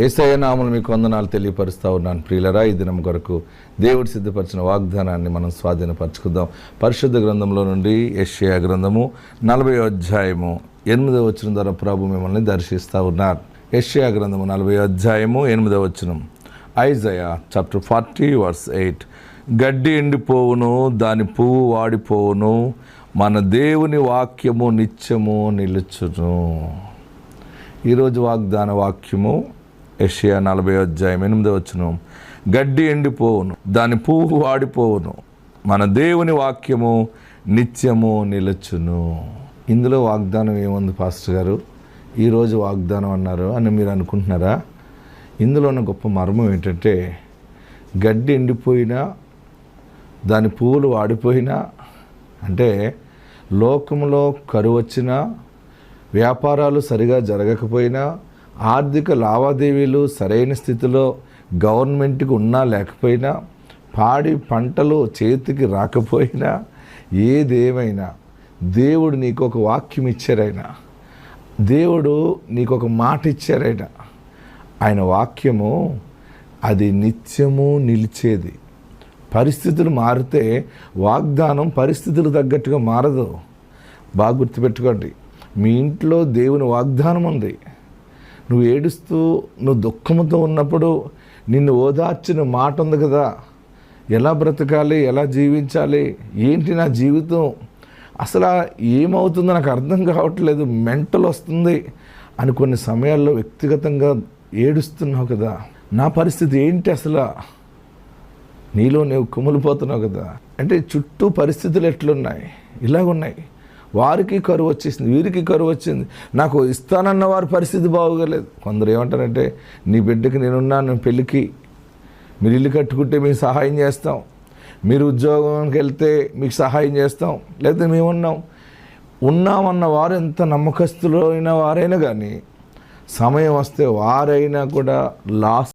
ఏసయ నామలు మీకు వందనాలు తెలియపరుస్తూ ఉన్నాను. ప్రియులరా ఈ దినం కొరకు దేవుడు సిద్ధపరిచిన వాగ్దానాన్ని మనం స్వాధీనపరచుకుందాం. పరిశుద్ధ గ్రంథంలో నుండి యెషయా గ్రంథము నలభై అధ్యాయము ఎనిమిదవ వచ్చిన ద్వారా ప్రభు మిమ్మల్ని దర్శిస్తూ ఉన్నారు. యెషయా గ్రంథము నలభై అధ్యాయము ఎనిమిదవ వచనం. Isaiah chapter forty verse eight. గడ్డి ఎండిపోవును దాని పువ్వు వాడిపోవును మన దేవుని వాక్యము నిత్యము నిలుచును. ఈరోజు వాగ్దాన వాక్యము ఏషియా నలభై అధ్యాయం ఎనిమిదో వచ్చును గడ్డి ఎండిపోవును దాని పువ్వు వాడిపోవును. మన దేవుని వాక్యము నిత్యము నిలుచును. ఇందులో వాగ్దానం ఏముంది పాస్టర్ గారు? ఈరోజు వాగ్దానం అన్నారు అని మీరు అనుకుంటున్నారా? ఇందులో ఉన్న గొప్ప మర్మం ఏంటంటే గడ్డి ఎండిపోయినా దాని పువ్వులు వాడిపోయినా అంటే లోకంలో కరువు వచ్చినా వ్యాపారాలు సరిగా జరగకపోయినా ఆర్థిక లావాదేవీలు సరైన స్థితిలో గవర్నమెంట్కి ఉన్నా లేకపోయినా పాడి పంటలు చేతికి రాకపోయినా ఏదేమైనా దేవుడు నీకు ఒక వాక్యం ఇచ్చారైనా దేవుడు నీకు ఒక మాట ఇచ్చారైనా ఆయన వాక్యము అది నిత్యము నిలిచేది. పరిస్థితులు మారితే వాగ్దానం పరిస్థితులు తగ్గట్టుగా మారదు. బాగా గుర్తుపెట్టుకోండి. మీ ఇంట్లో దేవుని వాగ్దానం ఉంది. నువ్వు ఏడుస్తూ నువ్వు దుఃఖంతో ఉన్నప్పుడు నిన్ను ఓదార్చిన మాట ఉంది కదా. ఎలా బ్రతకాలి? ఎలా జీవించాలి? ఏంటి నా జీవితం? అసలు ఏమవుతుందో నాకు అర్థం కావట్లేదు. మెంటల్ వస్తుంది అని కొన్ని సమయాల్లో వ్యక్తిగతంగా ఏడుస్తున్నావు కదా. నా పరిస్థితి ఏంటి అసలు? నీలో నువ్వు కుమిలిపోతున్నావు కదా. అంటే చుట్టూ పరిస్థితులు ఎట్లున్నాయి? ఇలాగున్నాయి. వారికి కరువు వచ్చేసింది వీరికి కరువు వచ్చింది. నాకు ఇస్తానన్న వారి పరిస్థితి బాగోలేదు కొందరు ఏమంటారంటే నీ బిడ్డకి నేనున్నాను పెళ్ళికి మీరు ఇల్లు కట్టుకుంటే మీకు సహాయం చేస్తాం. మీరు ఉద్యోగానికి వెళ్తే మీకు సహాయం చేస్తాం. లేకపోతే మేము ఉన్నాం. ఉన్నామన్న వారు ఎంత నమ్మకస్తులైన వారైనా కానీ సమయం వస్తే వారైనా కూడా లాస్